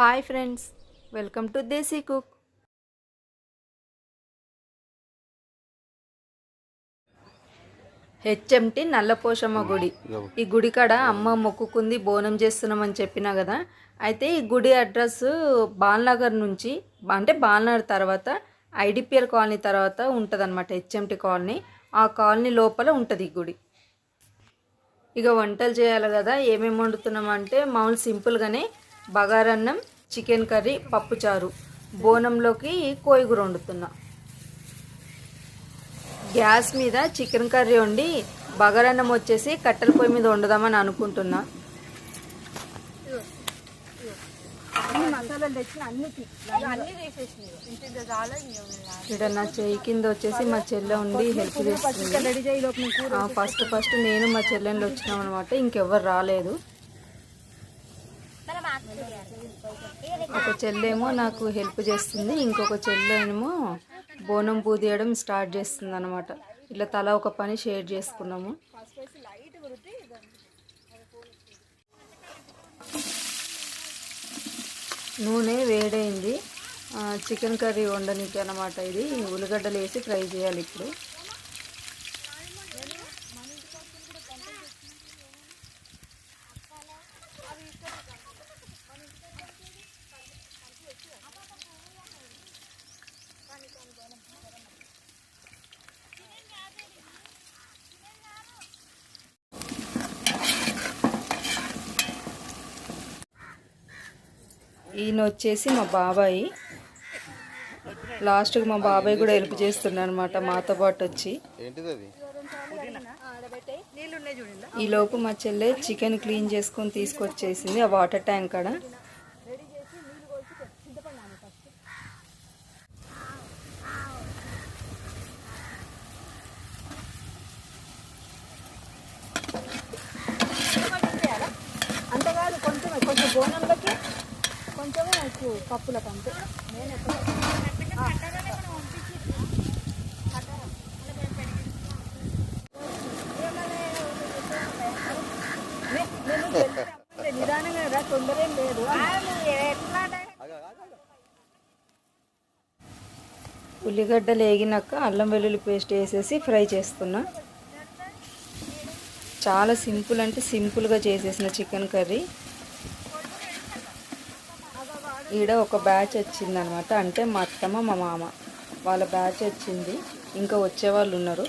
Hi friends welcome to Desi cook. HMT Nallaposhamma గుడి. ఈ గుడి కాడ అమ్మ మొక్కుకుంది బోనం చేస్తున్నామని చెప్పినా కదా. అయితే ఈ గుడి అడ్రస్ బాల్నగర్ నుంచి అంటే బాల్నగర్ తర్వాత ఐడిపిఎల్ కాలనీ తర్వాత ఉంటుంది అనమాట హెచ్ఎంటి కాలనీ. ఆ కాలనీ లోపల ఉంటుంది ఈ గుడి. ఇక వంటలు చేయాలి కదా ఏమేమి వండుతున్నామంటే మామూలు సింపుల్గానే బగారన్నం చికెన్ కర్రీ పప్పుచారు బోనంలోకి కోయిగూర వండుతున్నా గ్యాస్ మీద చికెన్ కర్రీ వండి బగారన్నం వచ్చేసి కట్టెల పొయ్యి మీద వండుదామని అనుకుంటున్నా. ఇక్కడ నా చెయ్యి కింద వచ్చేసి మా చెల్లె ఉండి హెల్ప్ చేస్తుంది. ఫస్ట్ ఫస్ట్ నేను మా చెల్లెళ్ళు వచ్చినాం అనమాట ఇంకెవ్వరు రాలేదు. ఒక చెల్లెమో నాకు హెల్ప్ చేస్తుంది ఇంకొక చెల్లెనేమో బోనం పూదీయడం స్టార్ట్ చేస్తుంది అనమాట ఇట్లా తల ఒక పని షేర్ చేసుకున్నాము. నూనె వేడైంది. చికెన్ కర్రీ వండనీకి అనమాట ఇది. ఉల్లిగడ్డలు వేసి ఫ్రై చేయాలి ఇప్పుడు ఈయన వచ్చేసి మా బాబాయి. లాస్ట్కి మా బాబాయ్ కూడా హెల్ప్ చేస్తున్నాడు అనమాట మాతో పాటు వచ్చి ఏంటిది అది నీళ్ళు ఉన్నాయి చూడండి ఈ లోపు మా చెల్లె చికెన్ క్లీన్ చేసుకొని తీసుకొచ్చేసింది ఆ వాటర్ ట్యాంక్ కాడ అంత కాదు కొంచెం కొంచెం బోనంలోకి కొంచెమే ఉప్పు పప్పులకు అంతే నేను ఎప్పుడు నిదానంగా రా తొందర ఏం లేదు ఉల్లిగడ్డలు వేగినాక అల్లం వెల్లుల్లి పేస్ట్ వేసేసి ఫ్రై చేస్తున్నా. చాలా సింపుల్ అంటే సింపుల్గా చేసేసిన చికెన్ కర్రీ. ఈడ ఒక బ్యాచ్ వచ్చింది అనమాట అంటే మా అత్తమ్మ మా మామ. వాళ్ళ బ్యాచ్ వచ్చింది. ఇంకా వచ్చే వాళ్ళు ఉన్నారు.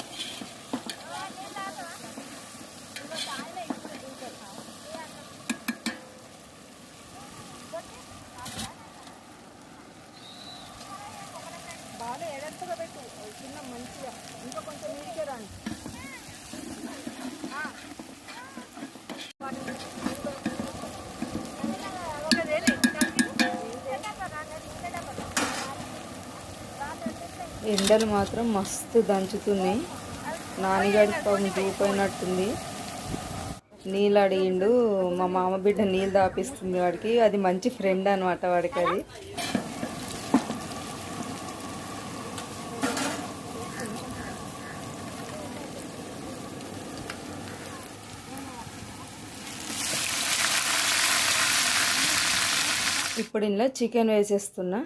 మెత్తగా పెట్టు. చిన్న మంచిగా. ఇంకా కొంచెం నీటికే రాని. ఎండలు మాత్రం మస్తు దంచుతున్నాయి. నానిగాడి పాపం దూపోయినట్టుంది నీళ్ళు అడిగిండు మా మామ బిడ్డ నీళ్ళు దాపిస్తుంది వాడికి. అది మంచి ఫ్రెండ్ అనమాట వాడికి అది. ఇప్పుడు ఇందులో చికెన్ వేసేస్తున్నా.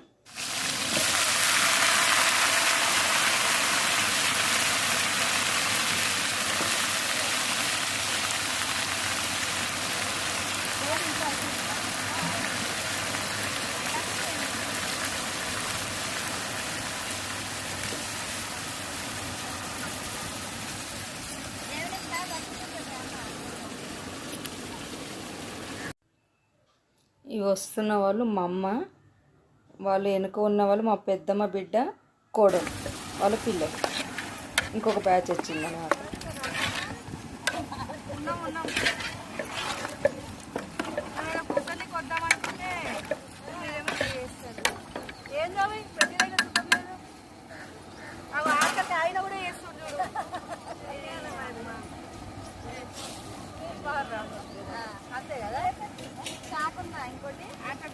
ఇవి వస్తున్న వాళ్ళు మా అమ్మ వాళ్ళు వెనుక ఉన్న వాళ్ళు మా పెద్దమ్మ బిడ్డ కోడలు వాళ్ళ పిల్లలు. ఇంకొక బ్యాచ్ వచ్చింది అనమాట కుక్కర్ని కొద్దామనుకుంటే మీరేమో చేస్తారు ఏం చదివి ప్రతి దగ్గర కుక్కర్ లేదు అవి ఆకలి ఆయన కూడా చేస్తుండ్రు అంతే కదా కాకుండా ఇంకోటి అక్కడ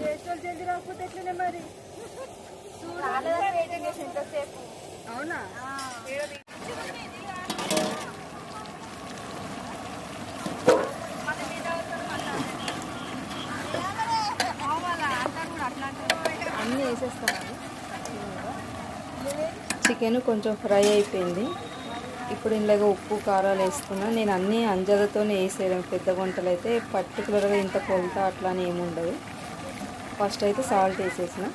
చేసి జల్దీ రాకపోతే ఎట్లనే మరి వెయిటింగ్ చేసి ఇంతసేపు అవునా? అన్నీ వేసేస్తాను చికెన్ కొంచెం ఫ్రై అయిపోయింది. ఇప్పుడు ఇందులో ఉప్పు కారాలు వేసుకున్నా నేను అన్నీ అంజదతోనే వేసేయడం. పెద్ద గుంటలు అయితే పర్టికులర్గా ఇంత కొలత అట్లా అని ఏమి ఉండదు. ఫస్ట్ అయితే సాల్ట్ వేసేసిన.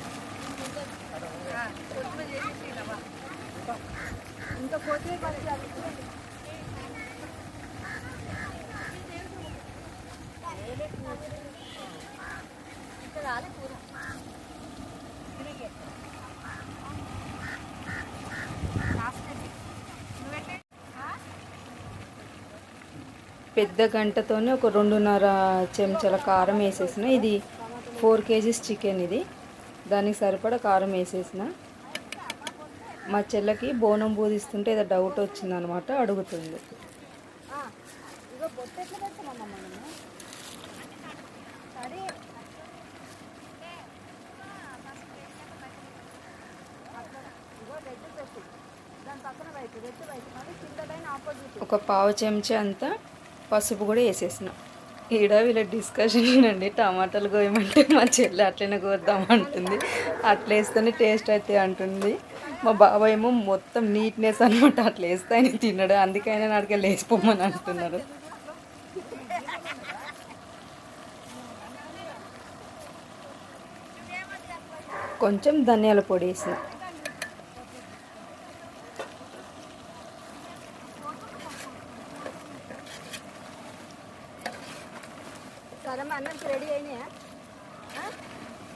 పెద్ద గంటతోనే ఒక రెండున్నర చెంచాల కారం వేసేసిన. ఇది ఫోర్ కేజీస్ చికెన్ ఇది. దానికి సరిపడా కారం వేసేసిన. మా చెల్లకి బోనం బూదిస్తుంటే ఏదో డౌట్ వచ్చిందనమాట అడుగుతుంది. ఒక పావు చెంచా అంతా పసుపు కూడా వేసేసిన. ఈడ వీళ్ళ డిస్కషన్ అండి టమాటాలు కోయమంటే మా చెల్లి అట్లనే కోద్దామంటుంది అట్లా వేస్తేనే టేస్ట్ అయితే అంటుంది. మా బాబాయ్ ఏమో మొత్తం నీట్నెస్ అనమాట అట్లా వేస్తే ఆయన అందుకైనా నాడికి లేచిపోమని అంటున్నారు. కొంచెం ధనియాల పొడి వేసిన. సరే రెడీ అయినాయా?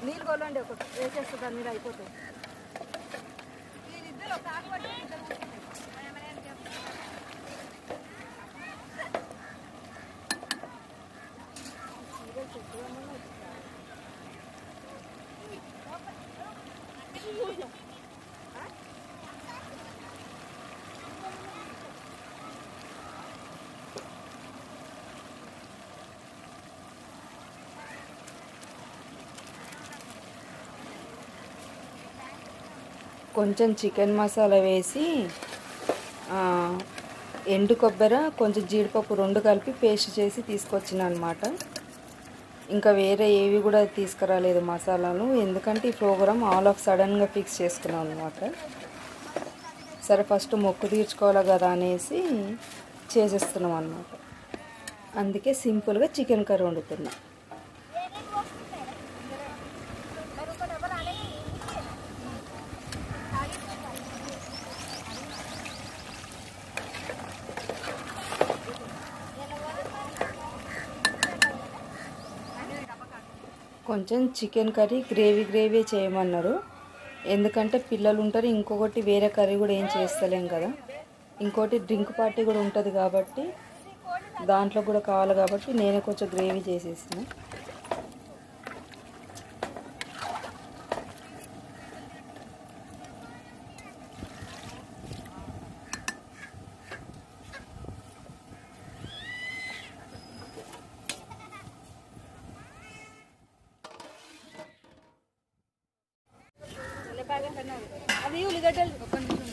నీళ్ళు కొలండి ఒకటి. వేసేస్తుంది దాని మీద అయిపోతాయి వీళ్ళిద్దరు ఒక ఆకు పట్టుకొని ఇద్దరు కూర్చున్నారు. కొంచెం చికెన్ మసాలా వేసి ఎండు కొబ్బరి కొంచెం జీడిపప్పు రెండు కలిపి పేస్ట్ చేసి తీసుకొచ్చిన అనమాట ఇంకా వేరే ఏవి కూడా తీసుకురాలేదు మసాలాలు. ఎందుకంటే ఈ ప్రోగ్రామ్ ఆల్ ఆఫ్ సడన్గా ఫిక్స్ చేసుకున్నాం అనమాట సరే ఫస్ట్ మొక్కు తీర్చుకోవాలి కదా అనేసి చేసేస్తున్నాం అనమాట అందుకే సింపుల్గా చికెన్ కర్రీ వండుతున్నాం. కొంచెం చికెన్ కర్రీ గ్రేవీ గ్రేవీ చేయమన్నారు. ఎందుకంటే పిల్లలు ఉంటారు ఇంకొకటి వేరే కర్రీ కూడా ఏం చేస్తలేం కదా. ఇంకోటి డ్రింక్ పార్టీ కూడా ఉంటుంది కాబట్టి దాంట్లో కూడా కావాలి కాబట్టి నేనే కొంచెం గ్రేవీ చేసేసిన. అది ఉల్లిగడ్డలు. ఒక్క నిమిషం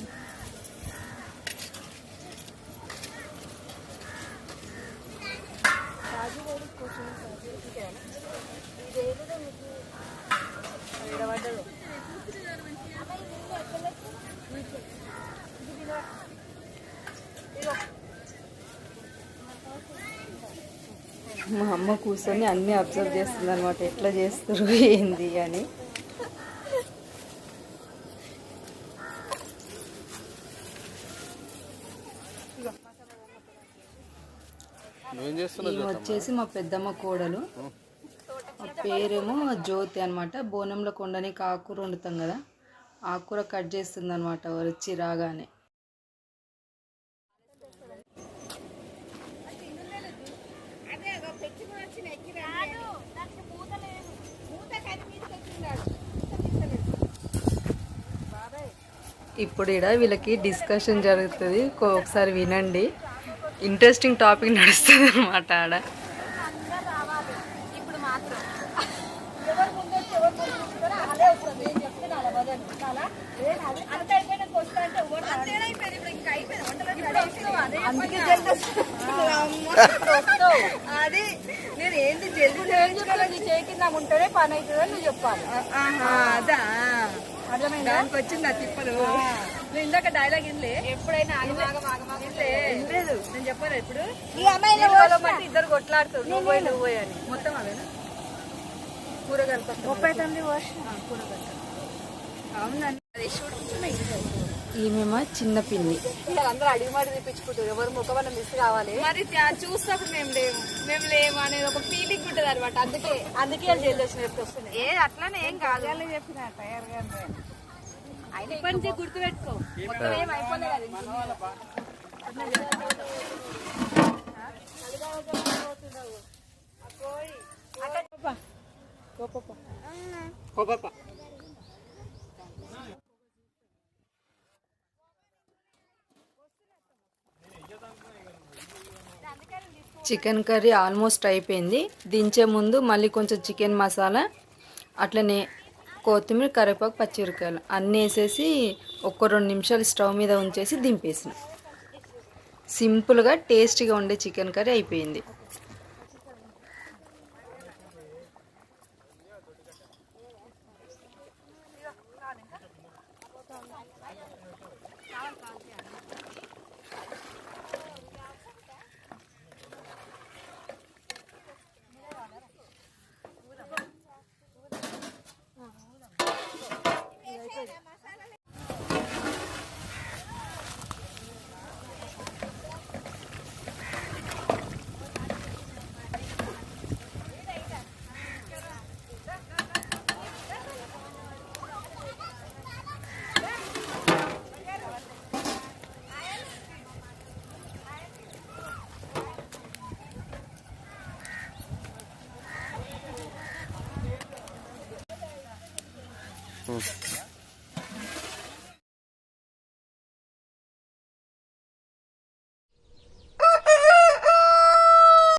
కాజు వేడి కొంచెం కాజు మా అమ్మ కూర్చొని అన్నీ అబ్జర్వ్ చేస్తుంది అనమాట ఎట్లా చేస్తారు ఏంది అని. ఈమె వచ్చేసి మా పెద్దమ్మ కోడలు. మా పేరేమో జ్యోతి అనమాట బోనంలో కొండనికి ఆకుకూర వండుతాం కదా ఆకుకూర కట్ చేస్తుంది అనమాట వచ్చి రాగానే. ఇప్పుడు ఇక్కడ వీళ్ళకి డిస్కషన్ జరుగుతుంది. ఒకసారి వినండి. ఇంట్రెస్టింగ్ టాపిక్ నడుస్తుంది అనమాట ఆడ. అందరూ రావాలి ఇప్పుడు మాత్రం ఎవరు ముందు వచ్చి ఎవరు ముందు కూర్చుంటారో అదే నేను ఏంటి జల్ది చేయించుకోవాలి చేయి కింద ఉంటేనే పని అవుతుందని నువ్వు చెప్పాలి. అదా. అర్థమైందా? దానికి వచ్చింది నా తిప్పలు నువ్వు ఇందాక డైలాగ్ ఇన్లే ఎప్పుడైనా లేదు. నేను చెప్పాను ఇప్పుడు? ఇద్దరు కొట్లాడుతారు నువ్వు పోయి నువ్వు పోయి అని. మొత్తం అవేనా? కూరగాయలు ముప్పై తొమ్మిది వర్షం. కూరగాయలు అవునండి ఈమెమా చిన్న పిన్ని. అందరూ అడిగి మాట తెప్పించుకుంటారు. ఎవరు ముఖమన్న మిస్ కావాలి. మరి చూసినప్పుడు మేము లేము. మేము లేము అనేది ఒక ఫీలింగ్ ఉంటుంది అనమాట అందుకే అందుకే వాళ్ళు జైలు వచ్చిన ఎప్పుడు వస్తున్నాయి? ఏ అట్లానే ఏం కాదు. చెప్పిన తయారుగా ఇప్పటి నుంచి గుర్తు పెట్టుకో మొత్తం ఏం అయిపోలే కదా ఇంక. చికెన్ కర్రీ ఆల్మోస్ట్ అయిపోయింది. దించే ముందు మళ్ళీ కొంచెం చికెన్ మసాలా అట్లనే కొత్తిమీర కరివేపాకు పచ్చిమిరకాయలు అన్నీ వేసేసి ఒక్క రెండు నిమిషాలు స్టవ్ మీద ఉంచేసి దింపేసిన. సింపుల్గా టేస్టీగా ఉండే చికెన్ కర్రీ అయిపోయింది. Mm.